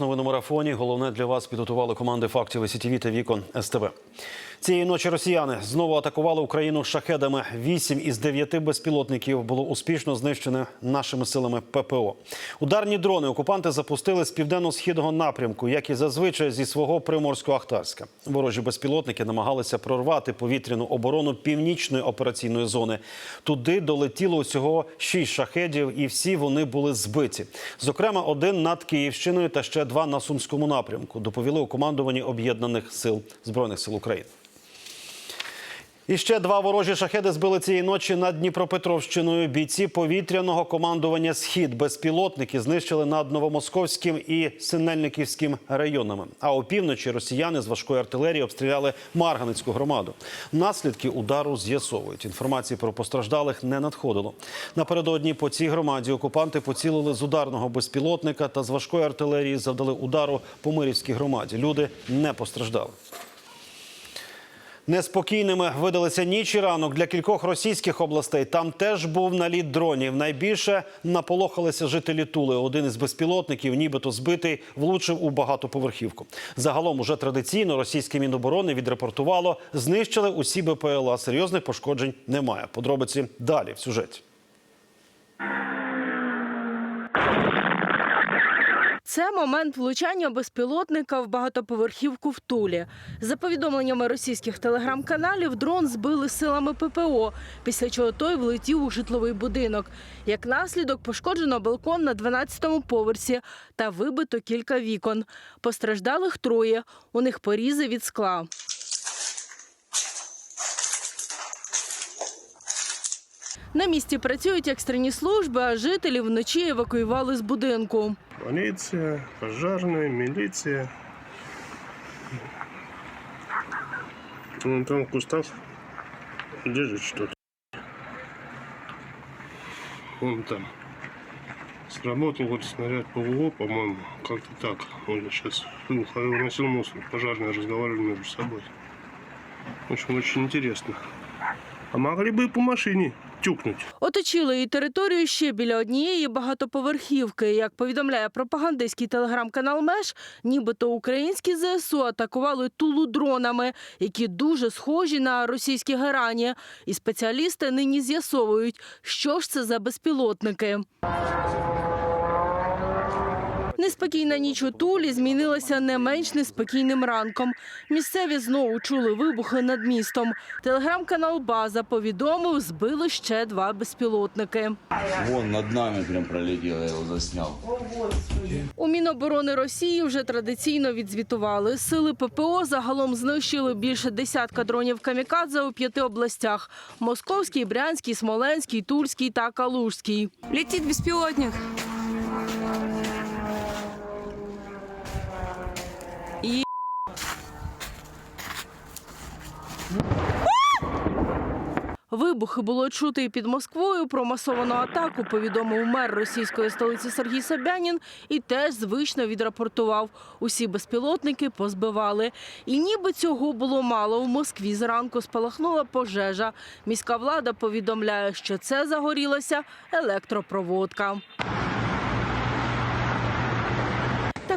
Новини марафоні. Головне для вас підготували команди фактів СІТВ та Вікон СТБ. Цієї ночі росіяни знову атакували Україну шахедами. Вісім із дев'яти безпілотників було успішно знищено нашими силами ППО. Ударні дрони окупанти запустили з південно-східного напрямку, як і зазвичай зі свого приморсько-ахтарська. Ворожі безпілотники намагалися прорвати повітряну оборону північної операційної зони. Туди долетіло усього шість шахедів, і всі вони були збиті. Зокрема, один над Київщиною та ще два на Сумському напрямку. Доповіли у командуванні об'єднаних сил збройних сил України. І ще два ворожі шахеди збили цієї ночі над Дніпропетровщиною. Бійці повітряного командування Схід безпілотники знищили над Новомосковським і Синельниківським районами. А опівночі росіяни з важкої артилерії обстріляли Марганицьку громаду. Наслідки удару з'ясовують. Інформації про постраждалих не надходило. Напередодні по цій громаді окупанти поцілили з ударного безпілотника та з важкої артилерії завдали удару по Мирівській громаді. Люди не постраждали. Неспокійними видалися ніч і ранок для кількох російських областей. Там теж був наліт дронів. Найбільше наполохалися жителі Тули. Один із безпілотників, нібито збитий, влучив у багатоповерхівку. Загалом уже традиційно російське міноборони відрепортувало, знищили усі БПЛА. Серйозних пошкоджень немає. Подробиці далі в сюжеті. Це момент влучання безпілотника в багатоповерхівку в Тулі. За повідомленнями російських телеграм-каналів, дрон збили силами ППО, після чого той влетів у житловий будинок. Як наслідок, пошкоджено балкон на 12-му поверсі та вибито кілька вікон. Постраждалих троє. У них порізи від скла. На місці працюють екстрені служби, а жителів вночі евакуювали з будинку. Полиция, пожарная, милиция. Вон там в кустах лежит что-то. Вон там. Сработал вот снаряд ПВО, по-моему, как-то так. Он сейчас слух, а его носил мусор. Пожарные разговаривали между собой. В общем, очень интересно. А могли бы и по машине тюкнуть. Оточили її територію ще біля однієї багатоповерхівки. Як повідомляє пропагандистський телеграм-канал Меж, нібито українські ЗСУ атакували тулу дронами, які дуже схожі на російські герані. І спеціалісти нині з'ясовують, що ж це за безпілотники. Неспокійна ніч у Тулі змінилася не менш неспокійним ранком. Місцеві знову чули вибухи над містом. Телеграм-канал База повідомив, збили ще два безпілотники. Вон над нами прям пролетел, я его заснял. У Міноборони Росії вже традиційно відзвітували. Сили ППО загалом знищили більше десятка дронів камікадзе у п'яти областях: Московський, Брянський, Смоленський, Тульський та Калужський. Летит беспилотник. Вибухи було чути і під Москвою. Про масовану атаку повідомив мер російської столиці Сергій Собянін і теж звично відрапортував. Усі безпілотники позбивали. І ніби цього було мало. У Москві зранку спалахнула пожежа. Міська влада повідомляє, що це загорілася електропроводка.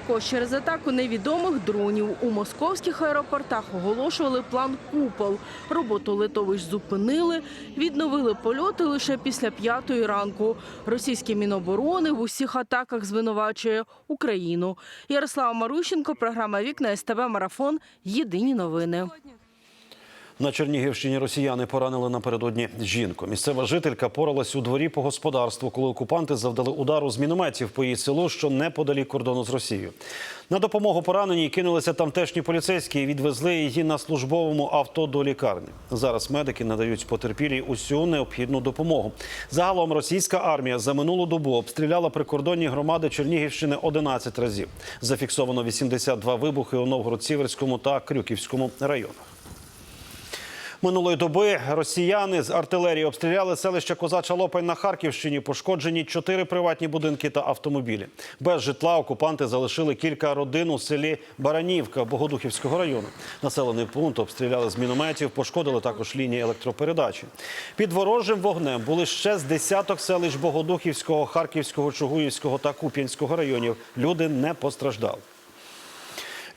Також через атаку невідомих дронів у московських аеропортах оголошували план купол. Роботу литовищ зупинили, відновили польоти лише після п'ятої ранку. Російські міноборони в усіх атаках звинувачує Україну. Ярослава Марущенко, програма Вікна СТБ Марафон. Єдині новини. На Чернігівщині росіяни поранили напередодні жінку. Місцева жителька поралась у дворі по господарству, коли окупанти завдали удару з мінометів по її селу, що неподалік кордону з Росією. На допомогу пораненій кинулися тамтешні поліцейські і відвезли її на службовому авто до лікарні. Зараз медики надають потерпілій усю необхідну допомогу. Загалом російська армія за минулу добу обстріляла прикордонні громади Чернігівщини 11 разів. Зафіксовано 82 вибухи у Новгород-Сіверському та Крюківському районах. Минулої доби росіяни з артилерії обстріляли селище Козача Лопань на Харківщині. Пошкоджені чотири приватні будинки та автомобілі. Без житла окупанти залишили кілька родин у селі Баранівка Богодухівського району. Населений пункт обстріляли з мінометів, пошкодили також лінії електропередачі. Під ворожим вогнем були ще з десяток селищ Богодухівського, Харківського, Чугуївського та Куп'янського районів. Люди не постраждали.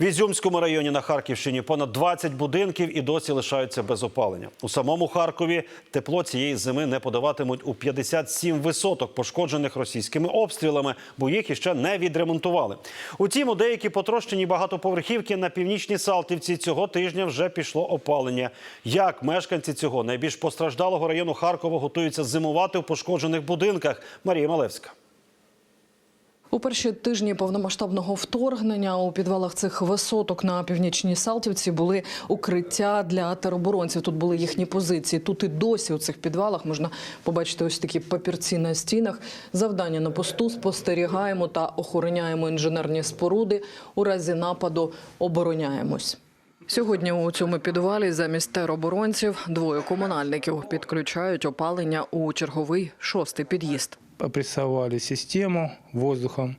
В Ізюмському районі на Харківщині понад 20 будинків і досі лишаються без опалення. У самому Харкові тепло цієї зими не подаватимуть у 57 висоток, пошкоджених російськими обстрілами, бо їх іще не відремонтували. Утім, у деякі потрощені багатоповерхівки на північній Салтівці цього тижня вже пішло опалення. Як мешканці цього найбільш постраждалого району Харкова готуються зимувати в пошкоджених будинках? Марія Малевська. У перші тижні повномасштабного вторгнення у підвалах цих висоток на північній Салтівці були укриття для тероборонців. Тут були їхні позиції. Тут і досі у цих підвалах можна побачити ось такі папірці на стінах. Завдання на посту спостерігаємо та охороняємо інженерні споруди. У разі нападу обороняємось. Сьогодні у цьому підвалі замість тероборонців двоє комунальників підключають опалення у черговий шостий під'їзд опрессовали систему воздухом,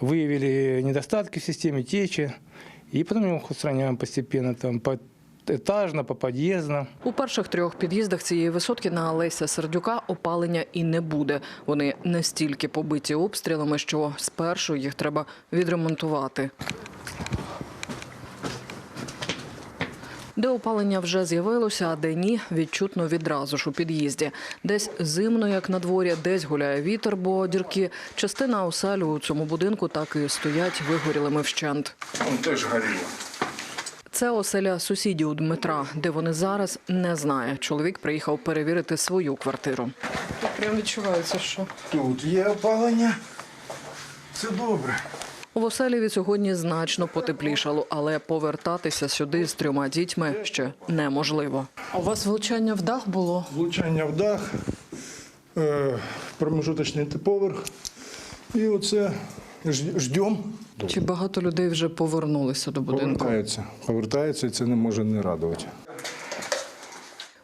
выявили недостатки в системе течи, и потом их устраняем постепенно, там, поэтажно, по подъездно. У перших трьох під'їздах цієї висотки на Олеся Сердюка опалення і не буде. Вони настільки побиті обстрілами, що спершу їх треба відремонтувати. Де опалення вже з'явилося, а де ні, відчутно відразу ж у під'їзді. Десь зимно, як на дворі, десь гуляє вітер, бо дірки. Частина осель у цьому будинку так і стоять вигорілими вщент. Он теж горіло. Це оселя сусідів Дмитра, де вони зараз не знає. Чоловік приїхав перевірити свою квартиру. Прям відчувається, що Тут є опалення. Це добре. В оселі від сьогодні значно потеплішало, але повертатися сюди з трьома дітьми ще неможливо. А у вас влучання в дах було? Влучання в дах, е, промежуточний поверх. І оце ждемо. Чи багато людей вже повернулися до будинку? Повертаються. Повертаються, і це не може не радувати.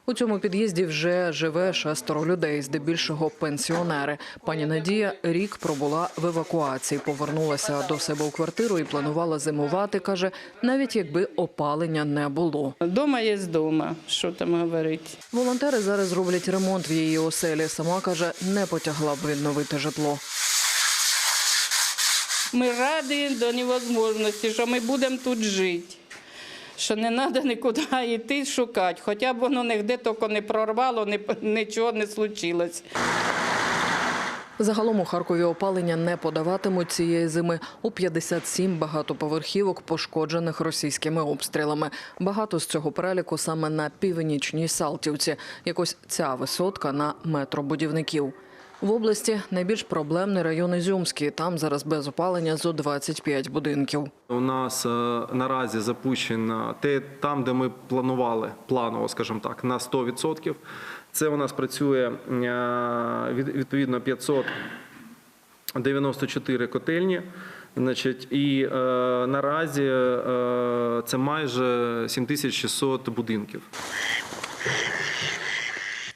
У цьому під'їзді вже живе шестеро людей, здебільшого пенсіонери. Пані Надія рік пробула в евакуації, повернулася до себе у квартиру і планувала зимувати. каже, навіть якби опалення не було. Дома є дома, що там говорити. Волонтери зараз роблять ремонт в її оселі. Сама каже, не потягла б відновити житло. Ми раді до невозможності, що ми будемо тут жити. Що не треба нікуди йти шукати, хоча б воно нігде тільки не прорвало, ні- нічого не случилось. Загалом у Харкові опалення не подаватимуть цієї зими у 57 багатоповерхівок, пошкоджених російськими обстрілами. Багато з цього переліку саме на північній Салтівці. Якось ця висотка на метробудівників. В області найбільш проблемний район Ізюмський. Там зараз без опалення зо 25 будинків. У нас е, наразі запущено те, там, де ми планували, планово, скажімо так, на 100%. Це у нас працює е, від- відповідно 594 котельні. Значить, і е, наразі е, це майже 7600 будинків.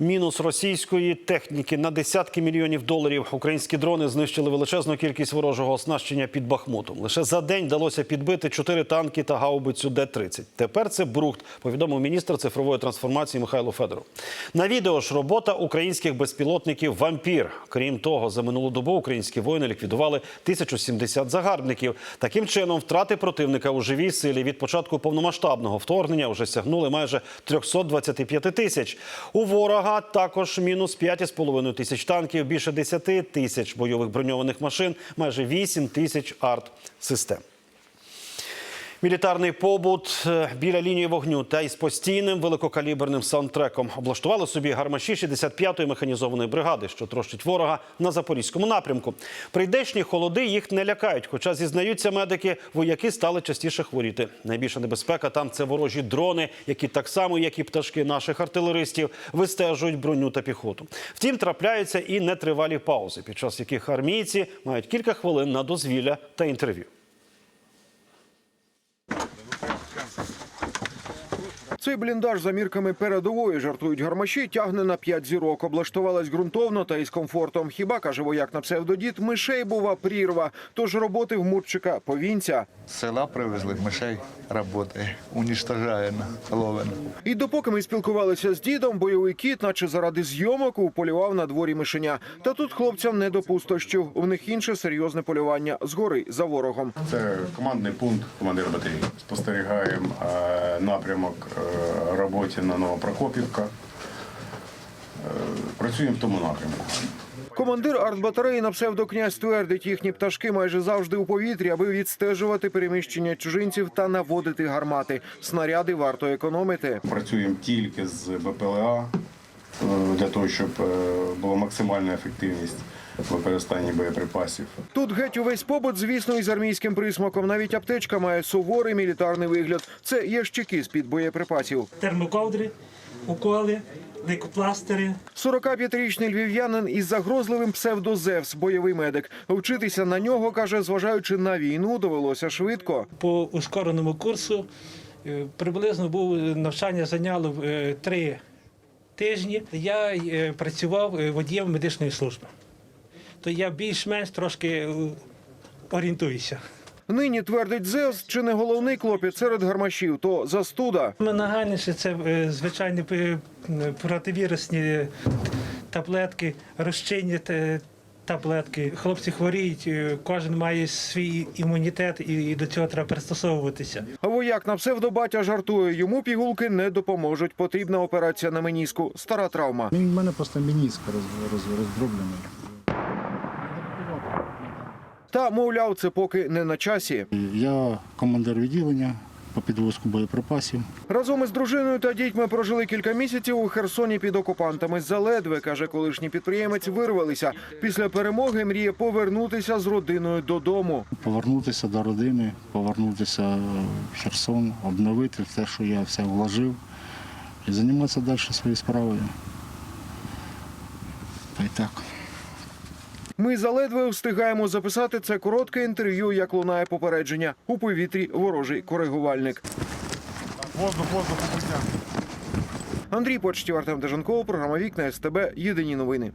Мінус російської техніки на десятки мільйонів доларів. Українські дрони знищили величезну кількість ворожого оснащення під Бахмутом. Лише за день вдалося підбити чотири танки та гаубицю Д-30. Тепер це брухт, повідомив міністр цифрової трансформації Михайло Федоров. На відео ж робота українських безпілотників «Вампір». Крім того, за минулу добу українські воїни ліквідували 1070 загарбників. Таким чином, втрати противника у живій силі від початку повномасштабного вторгнення вже сягнули майже 325 тисяч. У ворога також мінус 5,5 тисяч танків, більше 10 тисяч бойових броньованих машин, майже 8 тисяч арт-систем. Мілітарний побут е, біля лінії вогню та із постійним великокаліберним саундтреком облаштували собі гармаші 65-ї механізованої бригади, що трощить ворога на запорізькому напрямку. Прийдешні холоди їх не лякають, хоча зізнаються медики, вояки стали частіше хворіти. Найбільша небезпека там це ворожі дрони, які так само, як і пташки наших артилеристів, вистежують броню та піхоту. Втім, трапляються і нетривалі паузи, під час яких армійці мають кілька хвилин на дозвілля та інтерв'ю. Цей бліндаж за мірками передової жартують гармаші, тягне на п'ять зірок. Облаштувалась ґрунтовно та із комфортом. Хіба каже вояк на псевдодід, мишей бува прірва. Тож роботи в мурчика повінця. З села привезли мишей, працює, уничтожаємо, ловимо. І допоки ми спілкувалися з дідом, бойовий кіт, наче заради зйомок, уполював на дворі мишеня. Та тут хлопцям не до пустощів. У них інше серйозне полювання згори за ворогом. Це командний пункт командира батареї. Спостерігаємо е, напрямок е, роботи на Новопрокопівка. Е, Працюємо в тому напрямку. Командир артбатареї на псевдокнязь твердить, їхні пташки майже завжди у повітрі, аби відстежувати переміщення чужинців та наводити гармати. Снаряди варто економити. Працюємо тільки з БПЛА е, для того, щоб була максимальна ефективність використання боєприпасів. Тут геть увесь побут, звісно, із армійським присмаком. Навіть аптечка має суворий мілітарний вигляд. Це ящики з-під боєприпасів. термоковдри, уколи, лейкопластири. 45-річний львів'янин із загрозливим псевдозевс, бойовий медик. Вчитися на нього, каже, зважаючи на війну, довелося швидко. По ускореному курсу е, приблизно був навчання зайняло е, три тижні. Я е, працював водієм медичної служби. То я більш-менш трошки е, орієнтуюся. Нині твердить Зевс, чи не головний клопіт серед гармашів, то застуда. Нагальніше це е, звичайні е, противірусні таблетки, розчинні таблетки. Хлопці хворіють, кожен має свій імунітет і до цього треба пристосовуватися. А вояк на псевдобатя жартує, йому пігулки не допоможуть. Потрібна операція на меніску. Стара травма. У мене просто мініск роз, роз, роздроблений. Та, мовляв, це поки не на часі. Я командир відділення по підвозку боєприпасів. Разом із дружиною та дітьми прожили кілька місяців у Херсоні під окупантами. Заледве, каже колишній підприємець, вирвалися. Після перемоги мріє повернутися з родиною додому. Повернутися до родини, повернутися в Херсон, обновити те, що я все вложив, і займатися далі своєю справою. Та й так. Ми заледве встигаємо записати це коротке інтерв'ю, як лунає попередження. У повітрі ворожий коригувальник. Воздух, воздух, укриття. Андрій Почтів, Артем Деженков, програма Вікна СТБ. Єдині новини.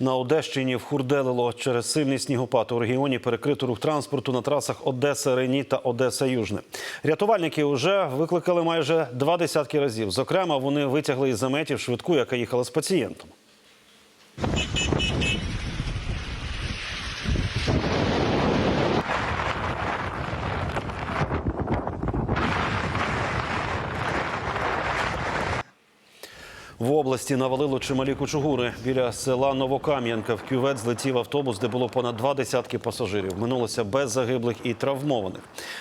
На Одещині вхурделило через сильний снігопад у регіоні перекрито рух транспорту на трасах Одеса Рені та Одеса Южне. Рятувальники вже викликали майже два десятки разів. Зокрема, вони витягли із заметів швидку, яка їхала з пацієнтом. В області навалило чималі кучугури. Біля села Новокам'янка в кювет злетів автобус, де було понад два десятки пасажирів. Минулося без загиблих і травмованих.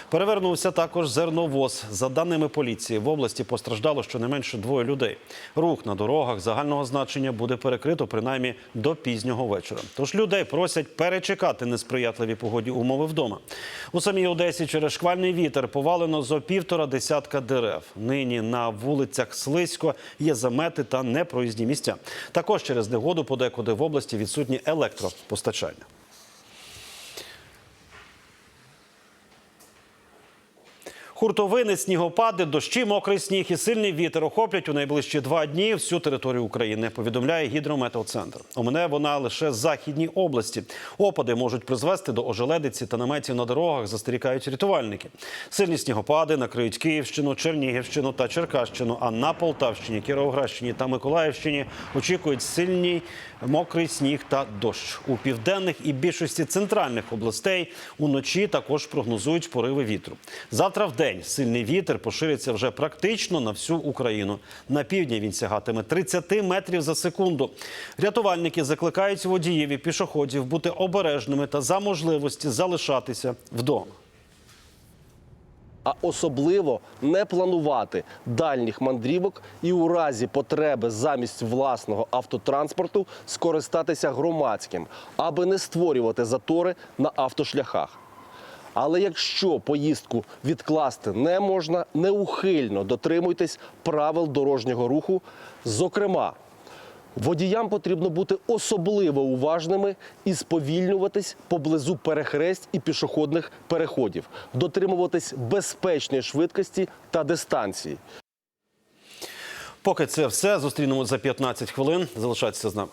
Перевернувся також зерновоз. За даними поліції, в області постраждало щонайменше двоє людей. Рух на дорогах загального значення буде перекрито принаймні до пізнього вечора. Тож людей просять перечекати несприятливі погодні умови вдома. У самій Одесі через шквальний вітер повалено зо півтора десятка дерев. Нині на вулицях слизько є замети та непроїзні місця. Також через негоду подекуди в області відсутні електропостачання. Хуртовини, снігопади, дощі, мокрий сніг і сильний вітер охоплять у найближчі два дні всю територію України. Повідомляє гідрометеоцентр. У мене вона лише західній області. Опади можуть призвести до ожеледиці та наметів на дорогах. Застерігають рятувальники. Сильні снігопади накриють Київщину, Чернігівщину та Черкащину. А на Полтавщині, Кіровоградщині та Миколаївщині очікують сильний мокрий сніг та дощ. У південних і більшості центральних областей уночі також прогнозують пориви вітру. Завтра в день сильний вітер пошириться вже практично на всю Україну. На півдні він сягатиме 30 метрів за секунду. Рятувальники закликають водіїв і пішоходів бути обережними та за можливості залишатися вдома. А особливо не планувати дальніх мандрівок і у разі потреби замість власного автотранспорту скористатися громадським, аби не створювати затори на автошляхах. Але якщо поїздку відкласти не можна, неухильно дотримуйтесь правил дорожнього руху, зокрема, Водіям потрібно бути особливо уважними і сповільнюватись поблизу перехресть і пішохідних переходів, дотримуватись безпечної швидкості та дистанції. Поки це все. Зустрінемо за 15 хвилин. Залишайтеся з нами.